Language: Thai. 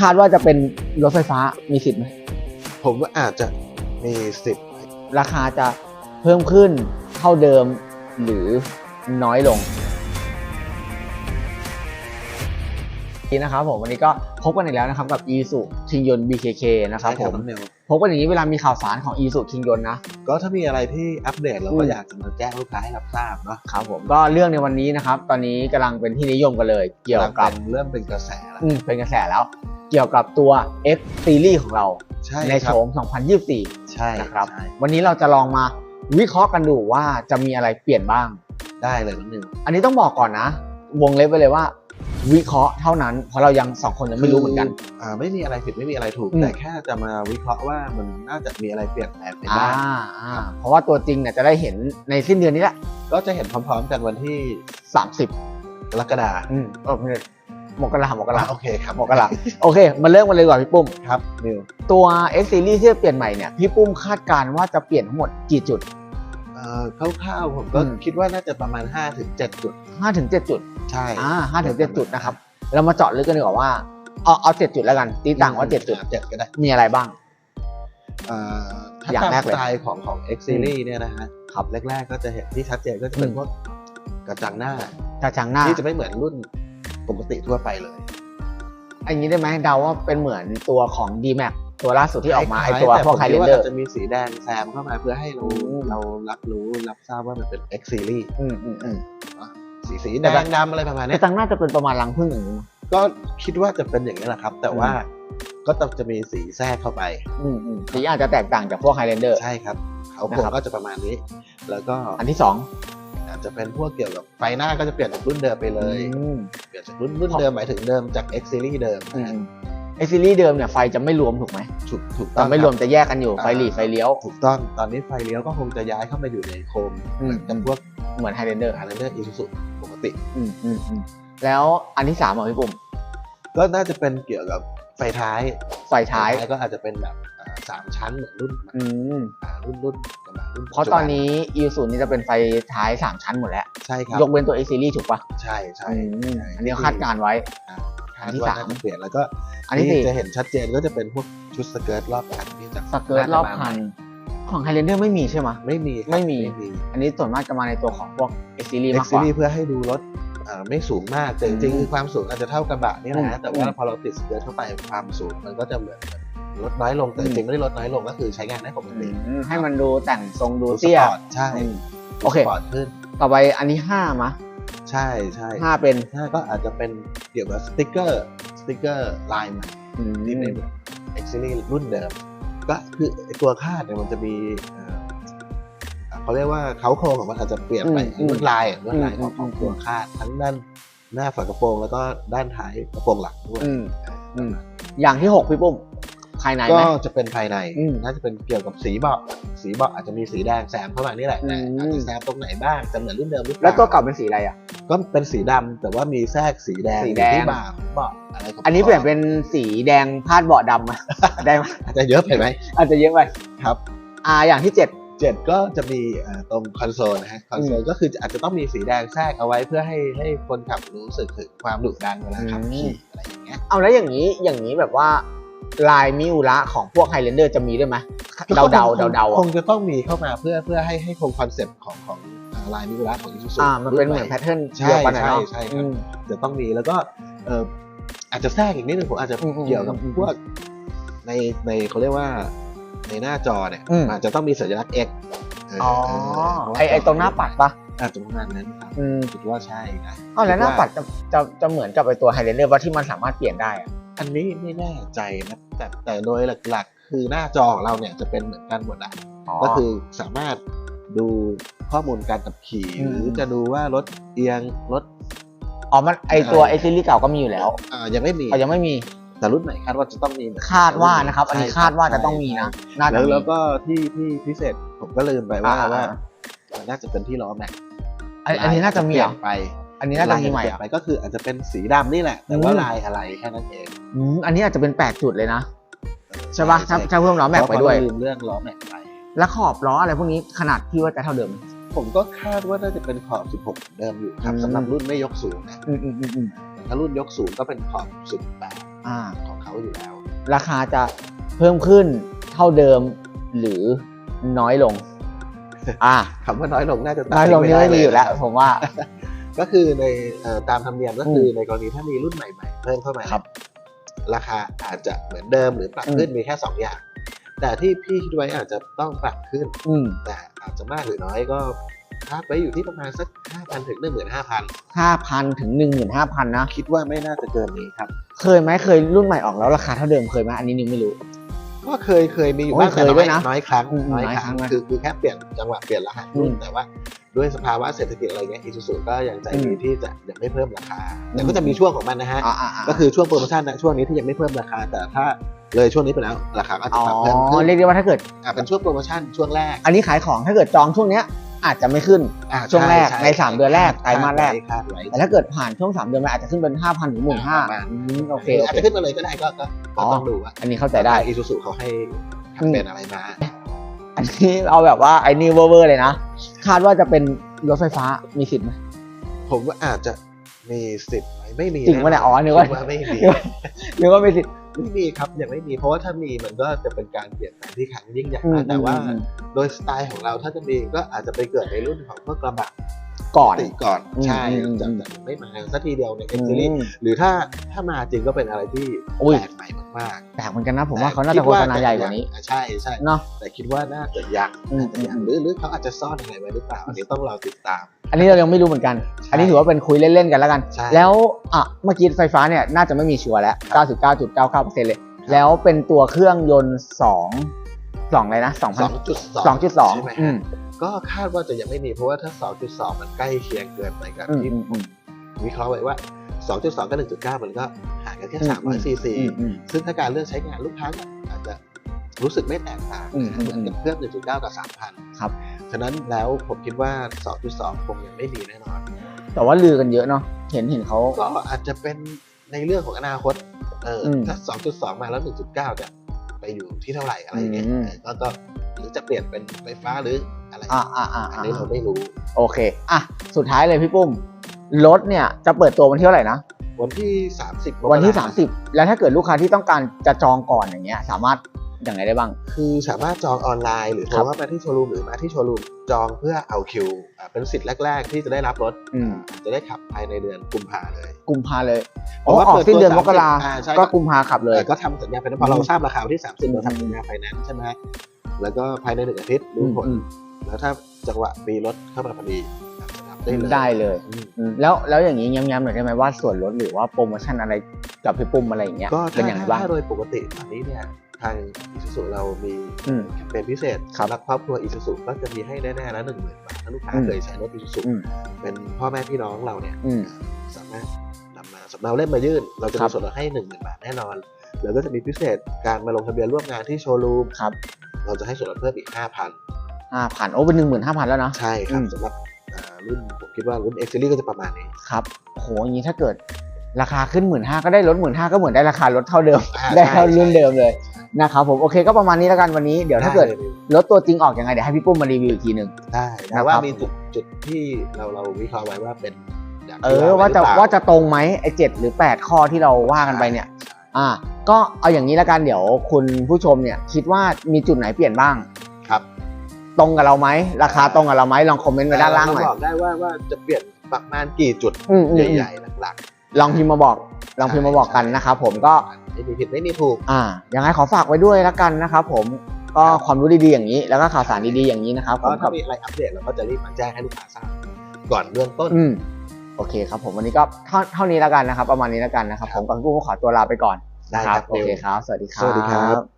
คาดว่าจะเป็นรถไฟฟ้ามีสิทธิ์ไหมผมว่าอาจจะมีสิทธิ์ราคาจะเพิ่มขึ้นเท่าเดิมหรือน้อยลง นี่นะครับผมวันนี้ก็พบกันอีกแล้วนะครับกับ e s u ชิงยนต์ BKK นะครับใช่ผครับมน้องนิวพบกันอย่างนี้เวลามีข่าวสารของ e s u ชิงยนต์นะ ก็ถ้ามีอะไรที่อัปเดตเราก็อืมอยากจะมาแจ้งลูกค้าให้รับทราบเนาะครับผมก็เรื่องในวันนี้นะครับตอนนี้กำลังเป็นที่นิยมกันเลย เกี่ยวกับเริ่มเป็นกระแสแล้วอืมเป็นกระแสแล้ว เกี่ยวกับตัว X Series ของเราใช่ในคโฉรับม2024 ใช่นะครับใช่วันนี้เราจะลองมาวิเคราะห์กันดูว่าจะมีอะไรเปลี่ยนบ้างได้เลยน้องนิวอันนี้ต้องบอกก่อนนะ วงเล็บไปเลยว่า วิเคราะห์เท่านั้น เพราะเรายังสองคนยังไม่รู้เหมือนกัน อ่าไม่มีอะไรผิดไม่มีอะไรถูก อืม แต่แค่จะมาวิเคราะห์ว่ามันน่าจะมีอะไรเปลี่ยนแปลงไปอ่าบ้างอ่าเพราะว่าตัวจริงเนี่ยจะได้เห็นในสิ้นเดือนนี้แหละก็จะเห็นพร้อมๆกันวันที่30กรกฎาคมอืมเออไม่ใช่มกราหมกราโอเคครับมกราโอเค มาเริ่มกันเลยดีกว่าพี่ปุ้ม ครับนิวตัว X Series ที่จะเปลี่ยนใหม่เนี่ยพี่ปุ้มคาดการณ์ว่าจะเปลี่ยนทั้งหมดกี่จุด เอ่อคร่าวๆผมก็อืม คิดว่าน่าจะประมาณ5ถึง7จุด5ถึง7จุด ใช่อ่าห้าถึงเจ็ดจุดนะครับ เรามาเจาะลึกกันดีกว่าว่า เอาเอาเจ็ดจุดแล้วกัน ตีต่างว่าเจ็ดจุดเจ็ดก็ได้ มีอะไรบ้างเอ่อถ้าอย่างตามแรกสเลยไตล์ของของ X Series เนี่ยนะฮะครับแรก ๆ ก็จะเห็นที่ชัดเจนก็จะเป็นอืมพวกกระจังหน้ากระจังหน้าที่จะไม่เหมือนรุ่นปกติทั่วไปเลยอันนี้ได้ไหมเดาว่าเป็นเหมือนตัวของ D Max ตัวล่าสุดที่ออกมาไอคล้ายๆตัวแต่พวกผมไฮคิเรดนว่าเดอร์อาจจะมีสีแดงแซมเข้ามาเพื่อให้เราอืมเรารับรู้รับทราบว่ามันเป็น X Series อืมอืมอืม สีสีแต่แดแบบงดำอะไรประมาณกเนี้ระยจังหน้าจะเป็นประมาณรังผึ้งอย่างนี้มั้ยก็คิดว่าจะเป็นอย่างนี้แหละครับ แต่ว่าก็ต้องจะมีสีแทรกเข้าไปอืมอืมสีอาจจะแตกต่างจากพวกไฮเรนเดอร์ใช่ครับเขานะโครงครับก็จะประมาณนี้ แล้วก็อันที่สองอาจจะเป็นพวกเกี่ยวกับไฟหน้าก็จะเปลี่ยนจากรุ่นเดิมไปเลยอืมเปลี่ยนจากรุ่นรุ่นเดิมหมายถึงเดิมจาก X Series เดิมอืมไอซีรีส์เดิมเนี่ยไฟจะไม่รวมถูกไหมถูกถูกต้แต่องไม่รวมคบจะแยกกันอยู่ไฟหลีไฟเลี้ยว ถูกต้องตอนนี้ไฟเลี้ยวก็คงจะย้ายเข้ามาอยู่ในโคมอืมกับพวก เหมือนไฮเรนเดอร์ฮาร์เลอร์อีซูซุปกติ อืมอืมอืมแล้วอันที่สามเหรอพี่ปุ้มก็น่าจะเป็นเกี่ยวกับไฟท้ายไฟท้ายไฟก็อาจจะเป็นแบบอ่าสามชั้นเหมือนรุ่นอืมอ่ารุ่นรุ่นกระบะรุ่นเพราะตอนนี้ e ู u นี่จะเป็นไฟท้าย3ชั้นหมดแล้ว ใช่ครับยกเว้นตัว A series ถูกปะใช่ใช่อืมใช่อันนี้คาดการณ์ไว้ อ่าอัคานดที่ว่าสามน่าจะเปลี่ยนแล้วก็อันที่สี่ จะเห็นชัดเจนก็จะเป็นพวกชุดสเกิร์ตรอบคันที่จะสเกิร์ตรอบคัน ของ Highlander ไม่มีใช่ไหมไม่มีครับไม่มี ไม่มีอันนี้ส่วนมากจะมาในตัวของพวก A series เอ็มากกกซิว่าลี่เพื่อให้ดูรถอ่าไม่สูงมากแต่จริงอืมๆคือความสูงอาจจะเท่ากระบะนี่แหอืละมนะแต่ว่าอืมพอเราติดสเกิร์ตเข้าไปความสูงมันก็จะเหมือนลดน้อยลงแต่อืจมริงๆไม่ได้ลดน้อยลงก็คือใช้งานได้ปกติอืมให้มันดูแต่งทรงดูดูสเตี้ย ปอร์ตใช่อืมดูโอเค สปอร์ตขึ้นต่อไปอันที่ห้ามะใช่ใช่ห้าเป็นถ้าก็อาจจะเป็นเกี่ยวกับสติ๊กเกอร์สติ๊กเกอร์ลายใหม่อืมที่เป็นเอ็กซิลี่รุ่นเดิม ก็คือไอ้ตัวคาดเนี่ยมันจะมีเอ่อเขาเรียกว่าเขาโครงของมันอาจจะเปลี่ยนไปลวดลายอะลวดลายของของตัวคาดทั้งด้านหน้าฝากระโปรงแล้วก็ด้านท้ายกระโปรงหลังด้วยอืมอืมอย่างที่หกพี่ปุ้ม ภายในก็ไหมจะเป็นภายในอืมน่าจะเป็นเกี่ยวกับสีเบาะสีเบาะอาจจะมีสีแดงแซมเข้ามานี่แหละแต่อืม อาจจะแซมตรงไหนบ้างจะเหมือนรุ่นเดิมหรือเปล่าแล้วตัวเก่าเป็นสีอะไรอะ ก็เป็นสีดำแต่ว่ามีแทรกสีแดงสีแดง อยู่ที่บ่าของเบาะอะไรของอันนี้เปลี่ยนเป็นสีแดงพาดเบาะดำไหมได้ไหมอาจจะเยอะไปไหมอาจจะเยอะไปครับ อ่าอย่างที่เจ็ด เจ็ดก็จะมีเอ่อตรงคอนโซลนะฮะคอนโซลก็คืออาจจะต้องมีสีแดงแทรกเอาไว้เพื่อให้ให้คนขับรู้สึกถึงความดุดันเวลาขับขี่อะไรอย่างเงี้ยเอาแล้วอย่างนี้อย่างนี้แบบว่า ลายมิอุระของพวกไฮเลนเดอร์จะมีด้วยไหมเดาเดาเดาเดาคงจะต้องมีเข้ามาเพื่อเพื่อให้ให้คงคอนเซ็ปต์ของของลายมิวระของอิซูซุอ่ามันเป็นเหมือนแพทเทิร์นใช่เดียวกันนะเนาะใช่ใช่ครับอืมจะต้องมีแล้วก็เอออาจจะแทรกอีกนิดนึงผมอาจจะอืมอืมเกี่ยวกับอืมพวกในในเขาเรียกว่าในหน้าจอเนี่ยอืมอาจจะต้องมีสัญลักษณ์ X เอ๋อเพาะว่าไอไอตรงหน้าปัดปะอาจจะประมาณนั้นครับอืมคิดว่าใช่นะอ๋อแล้วหน้าปัดจะจะจะเหมือนกับไอตัวไฮเลนเดอร์ว่าที่มันสามารถเปลี่ยนได้อะ อันนี้ไม่แน่ใจนะแต่แต่โดยหลักๆ คือหน้าจอของเราเนี่ยจะเป็นเหมือนกันหมดอะก็คือสามารถดูข้อมูลการขับขี่อืมหรือจะดูว่ารถเอียงรถอ๋อมันไอตัวใช่ไอซีรีส์เก่าก็มีอยู่แล้วอ่ายังไม่มีเขายังไม่มีแต่รุ่นไหนคาดว่าจะต้องมีเหมือนกันคาดว่านะครับ อันนี้ใช่คาดว่าจะต้องมีนะน่าจะแล้วมีแล้วก็ที่ที่พิเศษผมก็ลืมไปว่าอ่าว่ามันน่าจะเป็นที่ล้อแม็กอันอันนี้น่าจะมีเปลี่เหรยอนไป อันนี้น่าจะมีใหม่ลายอะเปลี่ยนไปก็คืออาจจะเป็นสีดำนี่แหละ แต่ว่าอืมลายอะไรแค่นั้นเองอืมอันนี้อาจจะเป็นแปดจุดเลยนะใช่ปะถ้าถ้าเพิ่มล้อแม็กไปด้วยเพราะเขาลืมเรื่องล้อแม็กไปแล้วขอบล้ออะไรพวกนี้ขนาดที่ว่าจะเท่าเดิมไหมผมก็คาดว่าน่าจะเป็นขอบ 16 เดิมอยู่ครับอืมสำหรับรุ่นไม่ยกสูงนะอืมอืมอืมอืมแต่ถ้ารุ่นยกสูงก็เป็นขอบ 18อ่าของอยู่แล้ว ราคาจะเพิ่มขึ้นเท่าเดิมหรือน้อยลง อ่าคำว่าน้อยลงน่าจะตัดน้อยลงทิ้นี่ด้ไม่มีอยู่แล้ว ผมว่า ก็คือในเอ่อตามธรรมเนียมก็คือในกรณีถ้ามีรุ่นใหม่ๆเพิ่มเข้ามาครับ ราคาอาจจะเหมือนเดิมหรือปรับขึ้นมีแค่สองอย่าง แต่ที่พี่คิดไว้อาจจะต้องปรับขึ้นอืมแต่อาจจะมากหรือน้อยก็คาดไว้อยู่ที่ประมาณสักห้าพันถึงหนึ่งหมื่นห้าพันห้าพันถึงหนึ่งหมื่นห้าพันนะ คิดว่าไม่น่าจะเกินนี้ครับ เคยไหมเคยรุ่นใหม่ออกแล้วราคาเท่าเดิมเคยไหมอันนี้นิวไม่รู้ ก็เคยเคยมีอยู่โอ้ยบ้างแต่เคยด้วยนะน้อยครั้งอืมน้อยน้อยคครั้รั้งงนะคือคือแค่เปลี่ยนจังหวะเปลี่ยนรหัสรุ่นอืมแต่ว่า ด้วยสภาวะเศรษฐกิจอะไรเงี้ยอีซูซูก็ยังใจดีอืมที่จะยังไม่เพิ่มราคา แต่อืมก็จะมีช่วงของมันนะฮะอ่าอ่าอ่าก็คือช่วงโปรโมชั่นนะช่วงนี้ที่ยังไม่เพิ่มราคา แต่ถ้าเลยช่วงนี้ไปแล้วราคาก็จะอ๋อปรับเพิ่มขึ้นเรียกได้ว่าถ้าเกิดอะเป็นช่วงโปรโมชั่นช่วงแรก อันนี้ขายของถ้าเกิดจองช่วงเนี้ยอาจจะไม่ขึ้นอะช่วงแรกช่ในสามเดือนแรกไตรมาสแรกคาดไว้แต่ถ้าเกิดผ่านช่วงสามเดือนมันอาจจะขึ้นเป็นห้าพันถึงหมื่นห้าประมาณโอเคหรือโออาจเคจะขึ้นมาเลยก็ได้ก็ก็ก็อ๋อต้องดูว่าอันนี้เข้าใจได้อีซูซูเขาให้แคมเปญอะไรมาอันนี้เอาแบบว่าไอ้นี่เวอร์ๆเลยนะ คาดว่าจะเป็นรถไฟฟ้ามีสิทธิ์ไหมผมว่าอาจจะมีสิทธิ์ไหมไม่มีจริงปะเนี่ยอ๋อนึกว่าคิดว่าไม่มีหรือว่ามีสิทธิ์ไม่มีครับยังไม่มีเพราะว่าถ้ามีมันก็จะเป็นการเปลี่ยนแปลงที่ครั้งยิ่งใหญ่อืมมากแต่ว่าอืมโดยสไตล์ของเราถ้าจะมีก็อาจจะไปเกิดในรุ่นของพวกกระบะ ก่อน ติก่อนอืมใช่อืมจะอืมจะไม่มาสักทีเดียวในเอ็อืนซีรีมหรือถ้าถ้ามาจริงก็เป็นอะไรที่อุ้ย แปลกใหม่มากแปลกเหมือนกันนะ ๆผมว่าแต่เขาน่าจะโฆษณาใหญ่กว่านี้อะใช่ใช่เนาะ แต่คิดว่าน่าจะยังอืม น่าจะยังอืมหรือหรือเขาอาจจะซ่อนอะไรไว้หรือเปล่าอันนี้ต้องรอติดตาม อันนี้เรายังไม่รู้เหมือนกันใช่อันนี้ถือว่าเป็นคุยเล่นๆกันแล้วกัน ใช่ แล้วอะเมื่อกี้ไฟฟ้าเนี่ยน่าจะไม่มีชัวร์แล้ว 99.99%เลย แล้วเป็นตัวเครื่องยนต์2 2อะไรนะสอง2,000จุดสองใช่ไหม2.2อืฮะม ก็คาดว่าจะยังไม่มีเพราะว่าถ้า 2.2 มันใกล้เคียงเกินไปกับอืมที่อืมอืมวิเคราะห์ไว้ว่า 2.2 กับ 1.9 มันก็ห่างกันแค่อืม300ซีซีอืมอืมซึ่งถ้าการเลือกใช้งานลูกค้าอาจจะรู้สึกไม่แตกต่างอืมอืมเหมือนกับเครื่อง1.9 กับ 3,000 ครับ ฉะนั้นแล้วผมคิดว่า 2.2 คงยังไม่มีแน่นอน แต่ว่าลือกันเยอะเนาะ เห็นเห็นเขาก็อาจจะเป็นในเรื่องของอนาคต เอออมถ้า 2.2 มาแล้ว 1.9 จะไปอยู่ที่เท่าไหร่อะไรอย่างเงี้ยอืมเออก็ก็ หรือจะเปลี่ยนเป็นไฟฟ้าหรืออะไรอ่าอ่าอ่าอันอ่านี้เราไม่รู้ โอเค อะ สุดท้ายเลยพี่ปุ้ม รถเนี่ยจะเปิดตัววันที่เท่าไหร่นะ วันที่ 30 วันที่มกรา30 แล้วถ้าเกิดลูกค้าที่ต้องการจะจองก่อนอย่างเงี้ย สามารถอย่างไรได้บ้าง คือสามารถจองออนไลน์หรือโทครัรบเข้ามาที่โชว์รูมหรือมาที่โชว์รูมจองเพื่อเอาคิวอ่าเป็นสิทธิ์แรก ๆ ที่จะได้รับรถอืมอ่าจะได้ขับภายในเดือนกุมภาเลย กุมภาเลยเพราะอ๋อว่าออกเปิดสิ้นเดือนตัวมกราอ่าใช่ก็กุมภาขับเลยแต่ก็ทำสัญญาไฟแนนซ์พอเราอืมทราบราคาวันที่ 30เราอืมทำสัญญาไฟแนนซ์ใช่ไหม แล้วก็ภายในหนึ่งอาทิตย์รู้ผลอืมแล้วถ้าจังหวะมีรถเข้ามาพอดีอาจจะทำได้เลยได้เลยอืมอืมแล้วแล้วอย่างนี้ย้ำๆหน่อยได้ไหมว่าส่วนลดหรือว่าโปรโมชั่นอะไรกับพี่ปุ้มอะไรอย่างเงี้ยก็เป็นถ้าอย่างไรบ้างถ้าโดยปกติตอนนี้เนี่ยทางอีซูซูเรามีอืมแคมเปญพิเศษครับสำหรับครอบครัวอีซูซูก็จะมีให้แน่ๆแล้วหนึ่งหมื่นบาทถ้าลูกค้าอืมเคยใช้รถอีซูซูอืมเป็นพ่อแม่พี่น้องเราเนี่ยอืมสามารถนำมาสำเนาเล่มมายื่น เราจะครัมีบส่วนลดให้หนึ่งหมื่นบาทแน่นอนแล้วก็จะมีพิเศษการมาลงทะเบียนร่วมงานที่โชว์รูมครับ เราจะให้ส่วนลดเพิ่มอีกห้าพันห้าพันโอ้ เป็นหนึ่งหมื่นห้าพันแล้วนะ ใช่ครับอืมสำหรับอ่ารุ่นผมคิดว่ารุ่น X Series ก็จะประมาณนี้ ครับโหอย่างนี้ถ้าเกิดราคาขึ้นหมื่นห้าก็ได้ลดหมื่นห้าก็เหมือนได้ราคาลดเท่าเดิมอ่าได้เท่าใช่รุ่นเดิมเลยนะครับผมโอเคก็ประมาณนี้แล้วกันวันนี้เดี๋ยวถ้าเกิดไลยรถตัวจริงออกยังไงเดี๋ยวให้พี่ปุ้มมารีวิวอีกทีหนึ่งได้นะครัแต่บว่ามีจุดจุดที่เราเราวิเคราะห์ไว้ว่าเป็นอย่างเอที่อว่าจะไหรือเปล่ว่าจะตรงไหมไอ้เจ็ดหรือแปดข้อที่เราว่ากันไปเนี่ย อ่า ก็เอาอย่างนี้แล้วกันเดี๋ยวคุณผู้ชมเนี่ยคิดว่ามีจุดไหนเปลี่ยนบ้าง ครับตรงกับเราไหมราคาตรงกับเราไหมลองคอมเมนต์ไว้ด้านล่างหน่อยเรบอกได้ว่าว่าจะเปลี่ยนประมาณกี่จุดอืมอืมอืม ใหญ่ๆหลักลองพิมพ์มาบอก ลองพิมพ์มาบอกกันนะครับผมก็ ๆไม่มีผิดไม่มีถูก อ่ายังไงขอฝากไว้ด้วยแล้วกันนะครับผมก็ความรู้ดีๆอย่างนี้ แล้วก็ข่าวสารดีๆอย่างนี้นะครับผก็มกัถ้าบมีอะไรอัปเดตเราก็จะรีบมาแจ้งให้ลูกค้าทราบก่อนเรื่องต้น อืมโอเคครับผมวันนี้ก็เท่าเท่านี้แล้วกันนะครับ ประมาณนี้แล้วกันนะครับ ผมกับพี่ปุ้มก็ขอตัวลาไปก่อน ได้นะครับโอเคครับ สวัสดีครับ สวัสดีครับ